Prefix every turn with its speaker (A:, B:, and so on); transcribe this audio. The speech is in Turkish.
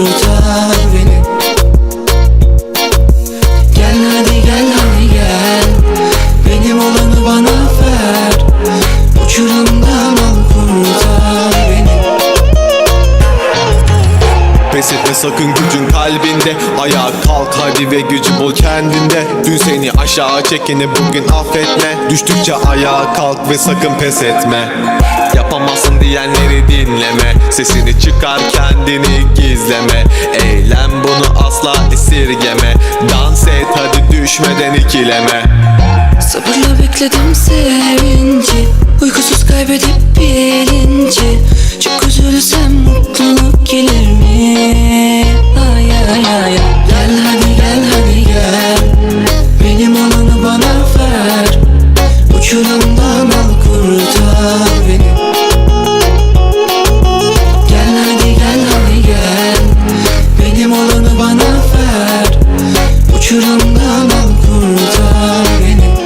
A: kurtar beni. Gel hadi gel hadi gel. Benim olanı bana ver. Uçurumdan al kurtar beni.
B: Pes etme sakın gücün kalbinde. Ayağa kalk hadi ve gücü bul kendinde. Dün seni aşağı çekeni bugün affetme. Düştükçe ayağa kalk ve sakın pes etme. Yapamazsın diyenleri dinleme. Sesini çıkar kendini gizleme. Eylem bunu asla esirgeme. Dans et hadi düşmeden ikileme.
A: Sabırla bekledim sevinci. Uykusuz kaybedip bilinci Çok üzülsem mutluluk gelir mi? Ay ay ay. Gel hadi gel hadi gel. Benim olanı bana ver. Uçurumdan al kurtar beni olanı bana ver Uçurumdan al kurtar beni